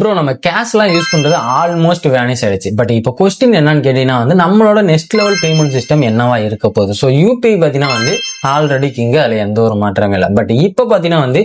Bro நம்ம கேஷ்லாம் use பண்ணுறது almost வேனிஸ் ஆயிடுச்சு. பட் இப்போ கொஸ்டின் என்னன்னு கேட்டீங்கன்னா வந்து நம்மளோட நெக்ஸ்ட் லெவல் பேமெண்ட் சிஸ்டம் என்னவா இருக்க போகுது? ஸோ யூபிஐ பார்த்தீங்கன்னா வந்து ஆல்ரெடி கிங்க அதில் எந்த ஒரு மாற்றமே இல்லை. பட் இப்போ பார்த்தீங்கன்னா வந்து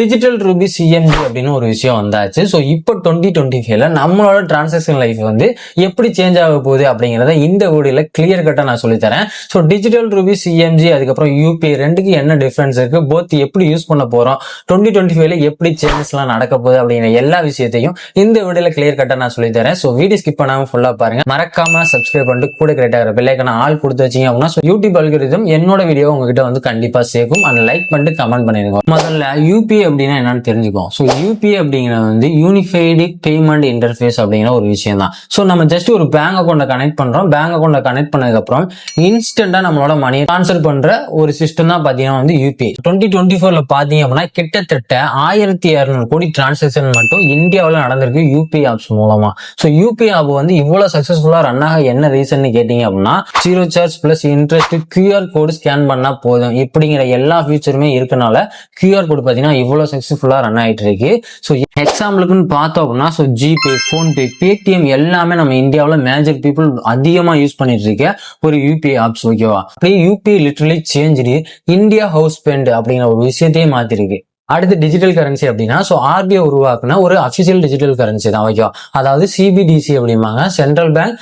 டிஜிட்டல் ரூபி சிஎம்ஜி அப்படின்னு ஒரு விஷயம் வந்தாச்சு. ஸோ இப்போ டுவெண்ட்டி டுவெண்ட்டி ஃபைவ்ல நம்மளோட டிரான்சாக்ஷன் லைஃப் வந்து எப்படி சேஞ்ச் ஆக போகுது அப்படிங்கிறத இந்த வீடியோல கிளியர் கட்டாக நான் சொல்லித்தரேன். ஸோ டிஜிட்டல் ரூபி சிஎம்ஜி அதுக்கப்புறம் யூபிஐ ரெண்டுக்கு என்ன டிஃப்ரென்ஸ் இருக்கு? போத் எப்படி யூஸ் பண்ண போகிறோம் டுவெண்ட்டி டுவெண்ட்டி ஃபைவ்ல எப்படி சேஞ்சஸ்லாம் நடக்க போகுது அப்படிங்கிற எல்லா விஷயத்தையும் இந்த வீடியோல கிளியர் கட்டாக நான் சொல்லித்தரேன். ஸோ வீடியோ ஸ்கிப் பண்ணாமல் ஃபுல்லா பாருங்க. மறக்காம சப்ஸ்கிரைப் பண்ணிட்டு கூட கிரேட்டாக பிள்ளைக்கான ஆள் கொடுத்து வச்சீங்க அப்படின்னா ஸோ யூடியூப் அல்கிரிதம் என்னோட வீடியோ உங்ககிட்ட வந்து கண்டிப்பா சேர்க்கும். அண்ட் லைக் பண்ணிட்டு கமெண்ட் பண்ணிருங்க. முதல்ல யூபிஐ அப்படின்னா என்னன்னு தெரிஞ்சுக்கோம் ஸோ யூபிஐ அப்படிங்கிறது வந்து யூனிஃபைடு பேமெண்ட் இன்டர்ஃபேஸ் அப்படிங்கிற ஒரு விஷயம் தான் ஸோ நம்ம ஜஸ்ட் ஒரு பேங்க் அக்கௌண்ட்டை கனெக்ட் பண்றோம். பேங்க் அக்கௌண்ட்டை கனெக்ட் பண்ணதுக்கப்புறம் இன்ஸ்டன்டா நம்மளோட மணியை ட்ரான்ஸ்ஃபர் பண்ற ஒரு சிஸ்டம் தான் பாத்தீங்கன்னா வந்து யூபிஐ டுவெண்ட்டி டுவெண்ட்டி ஃபோர்ல பாத்தீங்க அப்படின்னா கிட்டத்தட்ட ஆயிரத்தி இரநூறு கோடி டிரான்சாக்ஷன் மட்டும் இந்தியாவில் நடந்திருக்கு யூபிஐ ஆப்ஸ் மூலமா. ஸோ யூபிஐ ஆப் வந்து இவ்வளவு சக்சஸ்ஃபுல்லா ரன் ஆக என்ன ரீசன் கேட்டீங்க அப்படின்னா zero charge plus interest QR code scan பண்ணா போதும். இப்படிங்கிற எல்லா ஃபியூச்சருமே இருக்கனால கியூஆர் கோடு பார்த்தீங்கன்னா இவ்வளவு சக்ஸஸ்ஃபுல்லாக ரன் ஆயிட்டு இருக்கு. ஸோ எக்ஸாம்பிளுக்குன்னு பார்த்தோம் அப்படின்னா ஸோ ஜிபே ஃபோன்பே பேடிஎம் எல்லாமே நம்ம இந்தியாவில் மேஜர் பீப்புள் அதிகமாக யூஸ் பண்ணிட்டு இருக்க. ஒரு யூபிஐ ஆப்ஸ் ஓகேவா அப்படியே UPI literally change India how's spend அப்படிங்கிற ஒரு விஷயத்தையே மாத்திருக்கு. அடுத்து டிஜிட்டல் கரன்சி அப்படின்னா ஸோ ஆர்பிஐ உருவாக்குன ஒரு அஃபிஷியல் டிஜிட்டல் கரன்சி தான் ஓகேவா அதாவது சிபிடிசி அப்படிம்பாங்க. சென்ட்ரல் பேங்க்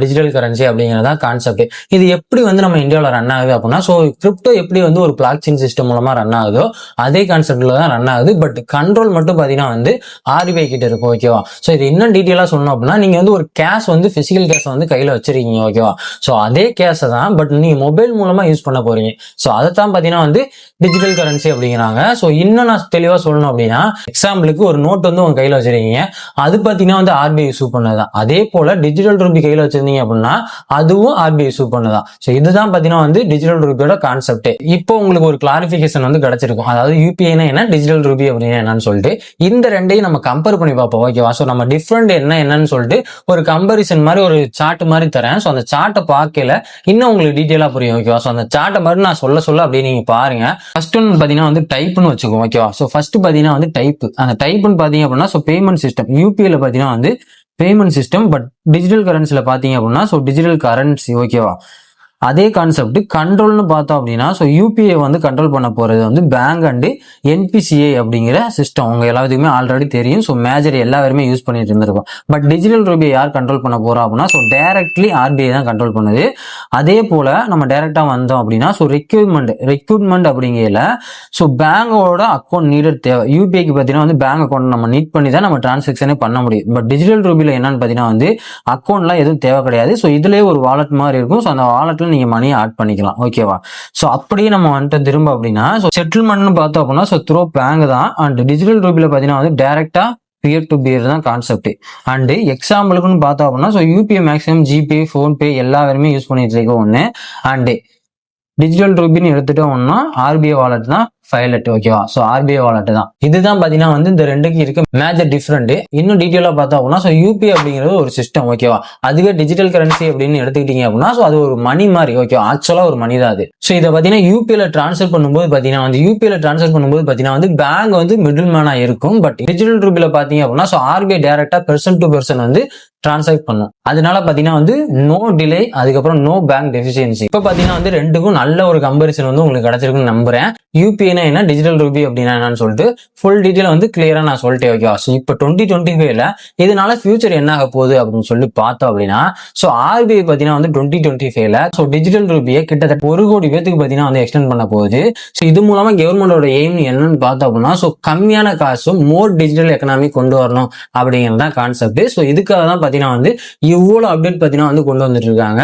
டிஜிட்டல் கரன்சி அப்படிங்கிறது தான் கான்செப்ட் இது எப்படி வந்து நம்ம இந்தியாவில் ரன் ஆகுது அப்படின்னா ஸோ கிரிப்டோ எப்படி வந்து ஒரு பிளாக் செயின் சிஸ்டம் மூலமாக ரன் ஆகுதோ அதே கான்செப்டில் தான் ரன் ஆகுது. பட் கண்ட்ரோல் மட்டும் பார்த்தீங்கன்னா வந்து ஆர்பிஐ கிட்ட இருக்கும் ஓகேவா ஸோ இது இன்னும் டீட்டெயிலாக சொல்லணும் அப்படின்னா நீங்கள் வந்து ஒரு கேஷ் வந்து ஃபிசிக்கல் கேஷ் வந்து கையில் வச்சிருக்கீங்க ஓகேவா ஸோ அதே கேஷை தான் பட் நீங்கள் மொபைல் மூலமாக யூஸ் பண்ண போறீங்க. ஸோ அதை தான் பார்த்தீங்கன்னா வந்து டிஜிட்டல் கரன்சி அப்படிங்கிறாங்க. ஸோ இன்னும் நான் தெளிவாக சொல்லணும் அப்படின்னா எக்ஸாம்பிளுக்கு ஒரு நோட் வந்து உங்கள் கையில் வச்சிருக்கீங்க. அது பார்த்தீங்கன்னா வந்து ஆர்பிஐ யூஸ் பண்ணது தான். அதே போல் டிஜிட்டல் ரூபி கையில் வச்சிருந்தீங்க அப்படின்னா அதுவும் ஆர்பிஐ இஷ்யூ பண்ணதான் ஸோ இதுதான் பார்த்தீங்கன்னா வந்து டிஜிட்டல் ரூபியோட கான்செப்ட் இப்போ உங்களுக்கு ஒரு கிளாரிஃபிகேஷன் வந்து கிடைச்சிருக்கும். அதாவது யூபிஐனா என்ன டிஜிட்டல் ரூபி அப்படின்னா என்னன்னு சொல்லிட்டு இந்த ரெண்டையும் நம்ம கம்பேர் பண்ணி பார்ப்போம். ஓகேவா ஸோ நம்ம டிஃப்ரெண்ட் என்ன என்னன்னு சொல்லிட்டு ஒரு கம்பேரிசன் மாதிரி ஒரு சார்ட் மாதிரி தரேன். ஸோ அந்த சார்ட்டை பார்க்கல இன்னும் உங்களுக்கு டீட்டெயிலாக புரியும். ஓகேவா ஸோ அந்த சார்ட்டை மாதிரி நான் சொல்ல சொல்ல அப்படியே நீங்கள் பாருங்க. ஃபர்ஸ்ட் ஒன்று பார்த்தீங்கன்னா வந்து டைப்னு வச்சுக்கோங்க. ஓகேவா ஸோ ஃபர்ஸ்ட் பார்த்தீங்கன்னா வந்து டைப் அந்த டைப்னு பார்த்தீங்க அப்படின்னா ஸோ பேமெண்ட் சிஸ்டம் யூபிஐல பார்த்தீங்கன்னா வந்து பேமெண்ட் சிஸ்டம் பட் டிஜிட்டல் கரன்சியில் பார்த்தீங்க அப்படின்னா ஸோ டிஜிட்டல் கரன்சி ஓகேவா அதே கான்செப்ட் கண்ட்ரோல்னு பார்த்தோம் அப்படின்னா ஸோ யூபிஐ வந்து கண்ட்ரோல் பண்ண போகிறது வந்து பேங்க் அண்டு என்பிசிஐ அப்படிங்கிற சிஸ்டம் உங்கள் எல்லாத்துக்குமே ஆல்ரெடி தெரியும். ஸோ மேஜர் எல்லாருமே யூஸ் பண்ணிட்டு இருந்திருக்கோம். பட் டிஜிட்டல் ரூபியை யார் கண்ட்ரோல் பண்ண போகிறோம் அப்படின்னா ஸோ டைரக்ட்லி ஆர்பிஐ தான் கண்ட்ரோல் பண்ணுது. அதே போல் நம்ம டேரெக்டாக வந்தோம் அப்படின்னா ஸோ ரெக்யூர்மெண்ட் ரெக்யூர்மெண்ட் அப்படிங்கிறல ஸோ பேங்கோட அக்கௌண்ட் நீடட் தேவை. யூபிஐக்கு பார்த்தீங்கன்னா வந்து பேங்க் அக்கௌண்ட் நம்ம நீட் பண்ணி தான் நம்ம டிரான்சாக்ஷனே பண்ண முடியும். பட் டிஜிட்டல் ரூபியில் என்னன்னு பார்த்தீங்கன்னா வந்து அக்கௌண்ட்லாம் எதுவும் தேவை கிடையாது. ஸோ இதுலேயே ஒரு வாலெட் மாதிரி இருக்கும். ஸோ அந்த வாலெட்டில் நீங்க மணியை ஆட் பண்ணிக்கலாம். ஓகேவா ஸோ அப்படியே நம்ம வந்துட்டு திரும்ப அப்படின்னா ஸோ செட்டில்மெண்ட்னு பார்த்தோம் அப்படின்னா ஸோ த்ரோ பேங்க் தான். அண்ட் டிஜிட்டல் ரூபியில் பார்த்தீங்கன்னா வந்து டேரக்டா பியர் டு பியர் தான் கான்செப்ட் அண்ட் எக்ஸாம்பிளுக்குன்னு பார்த்தோம் அப்படின்னா so UPI maximum GPay PhonePe எல்லாருமே யூஸ் பண்ணிட்டு இருக்க ஒன்று அண்டு டிஜிட்டல் ரூபின்னு எடுத்துட்டோம்னா ஆர்பிஐ வாலெட் தான் ஃபைலட் ஓகேவா ஸோ ஆர்பிஐ வாலெட் தான். இதுதான் பார்த்தீங்கன்னா வந்து இந்த ரெண்டுக்கு இருக்க மேஜர் டிஃப்ரெண்ட் இன்னும் டீட்டெயிலாக பார்த்தோம் அப்படின்னா ஸோ யூபிஐ அப்படிங்கிறது ஒரு சிஸ்டம் ஓகேவா அதுவே டிஜிட்டல் கரன்சி அப்படின்னு எடுத்துக்கிட்டீங்க அப்படின்னா ஸோ அது ஒரு மணி மாதிரி ஓகேவா ஆக்சுவலாக ஒரு மணி தான் அது. ஸோ இதை பார்த்தீங்கன்னா யூபிஐல ட்ரான்ஸ்ஃபர் பண்ணும்போது பார்த்தீங்கன்னா வந்து யூபிஐல ட்ரான்ஸ்ஃபர் பண்ணும்போது பார்த்தீங்கன்னா வந்து பேங்க் வந்து மிடில் மேனாக இருக்கும். பட் டிஜிட்டல் ரூபியில் பார்த்தீங்க அப்படின்னா ஸோ ஆர்பிஐ டேரெக்டாக பெர்சன் டு பெர்சன் வந்து டிரான்சாக்ட் பண்ணும். அதனால பாத்தீங்கன்னா வந்து நோ டிலே அதுக்கப்புறம் நோ பேங்க் டெஃபிஷியன்சி இப்போ பாத்தீங்கன்னா வந்து ரெண்டுக்கும் நல்ல ஒரு கம்பரிசன் வந்து உங்களுக்கு கிடைச்சிருக்குன்னு நம்புறேன். யூபிஐ யூபிஐனா என்ன? டிஜிட்டல் ரூபி அப்படின்னா என்னன்னு சொல்லிட்டு ஃபுல் டீட்டெயில் வந்து கிளியரா நான் சொல்லிட்டேன் ஓகேவா ஸோ இப்போ டுவெண்ட்டி டுவெண்ட்டி ஃபைவ்ல இதனால ஃபியூச்சர் என்ன ஆக போகுது அப்படின்னு சொல்லி பார்த்தோம் அப்படின்னா ஸோ ஆர்பிஐ பார்த்தீங்கன்னா வந்து டுவெண்ட்டி டுவெண்ட்டி ஃபைவ்ல ஸோ டிஜிட்டல் ரூபியை கிட்டத்தட்ட ஒரு கோடி பேத்துக்கு பார்த்தீங்கன்னா வந்து எக்ஸ்டெண்ட் பண்ண போகுது. ஸோ இது மூலமா கவர்மெண்டோட எய்ம் என்னன்னு பார்த்தோம் அப்படின்னா ஸோ கம்மியான காசும் மோர் டிஜிட்டல் எக்கனாமி கொண்டு வரணும் அப்படிங்கிறது தான் கான்செப்ட் ஸோ இதுக்காக தான் பார்த்தீங்கன்னா வந்து இவ்வளோ அப்டேட் பார்த்தீங்கன்னா வந்து கொண்டு வந்துட்டு இருக்காங்க.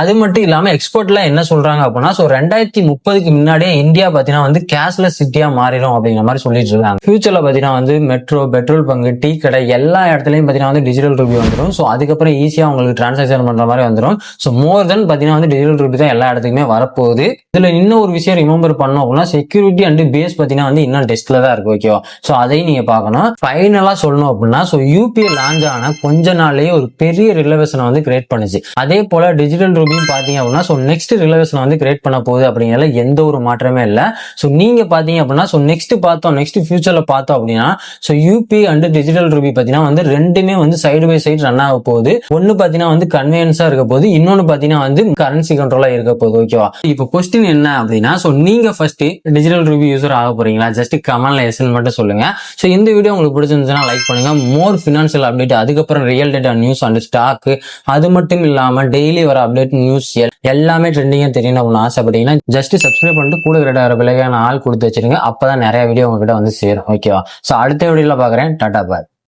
அது மட்டும் இல்லாம எக்ஸ்போர்ட்ல என்ன சொல்றாங்க அப்படின்னா ஸோ ரெண்டாயிரத்தி முப்பதுக்கு முன்னாடியே இந்தியா பாத்தீங்கன்னா வந்து கேஷ்லெஸ் சிட்டியா மாறிடும் அப்படிங்கிற மாதிரி சொல்லிட்டு இருக்காங்க. ஃபியூச்சர்ல பாத்தீங்கன்னா வந்து மெட்ரோ பெட்ரோல் பங்கு டீ கடை எல்லா இடத்துலயும் பாத்தீங்கன்னா வந்து டிஜிட்டல் ரூபி வந்துடும் ஸோ அதுக்கப்புறம் ஈஸியா உங்களுக்கு டிரான்சாக்ஷன் பண்ற மாதிரி வந்துடும் ஸோ மோர் தென் பாத்தீங்கன்னா வந்து டிஜிட்டல் ரூபி தான் எல்லா இடத்துக்குமே வரப்போகுது. இதுல இன்னும் ஒரு விஷயம் ரிமெம்பர் பண்ணோம் அப்படின்னா செக்யூரிட்டி அண்ட் பேஸ் பாத்தீங்கன்னா வந்து இன்னும் டெஸ்ட்ல தான் இருக்கு ஓகேவா ஸோ அதையும் நீங்க பார்க்கணும். ஃபைனலா சொல்லணும் அப்படின்னா ஸோ யூபிஐ லான்ச் ஆன கொஞ்ச நாள்லயே ஒரு பெரிய ரிலவேஷனை வந்து கிரியேட் பண்ணுச்சு. அதே போல டிஜிட்டல் ரூபியும் பார்த்தீங்க அப்படின்னா ஸோ நெக்ஸ்ட் ரிலேஷன் வந்து கிரியேட் பண்ண போகுது அப்படிங்கிறதுல எந்த ஒரு மாற்றமே இல்லை. ஸோ நீங்க பார்த்தீங்க அப்படின்னா ஸோ நெக்ஸ்ட் பார்த்தோம் நெக்ஸ்ட் ஃபியூச்சரில் பார்த்தோம் அப்படின்னா so UPI and digital rupee பார்த்தீங்கன்னா வந்து ரெண்டுமே வந்து சைடு பை சைடு ரன் ஆக போகுது. ஒன்னு பார்த்தீங்கன்னா வந்து கன்வீனியன்ஸாக இருக்க போகுது. இன்னொன்னு பார்த்தீங்கன்னா வந்து கரன்சி கண்ட்ரோலாக இருக்க போகுது ஓகேவா இப்போ கொஸ்டின் என்ன அப்படின்னா ஸோ நீங்க ஃபர்ஸ்ட் டிஜிட்டல் ரூபி யூசர் ஆக போறீங்களா? ஜஸ்ட் கமெண்ட்ல எஸ்ன்னு மட்டும் சொல்லுங்க. ஸோ இந்த வீடியோ உங்களுக்கு பிடிச்சிருந்துச்சுன்னா லைக் பண்ணுங்க. மோர் ஃபினான்ஷியல் அப்டேட் அதுக்கப்புறம் real data news and stock அது மட்டும் இல்லாம டெய்லி வர அப்டேட் நியூஸ் எல்லாமே ட்ரெண்டிங்காக தெரியணும் அப்படின்னு ஆசைப்பட்டீங்கன்னா ஜஸ்ட் சப்ஸ்கிரைப் பண்ணிட்டு கூட ரெண்டாயிரம் விலையான ஆள் கொடுத்து வச்சிருங்க. அப்பதான் நிறைய வீடியோ உங்ககிட்ட வந்து சேரும். ஓகேவா ஸோ அடுத்த வீடியோவில் பாக்குறேன். டாடா பாய்.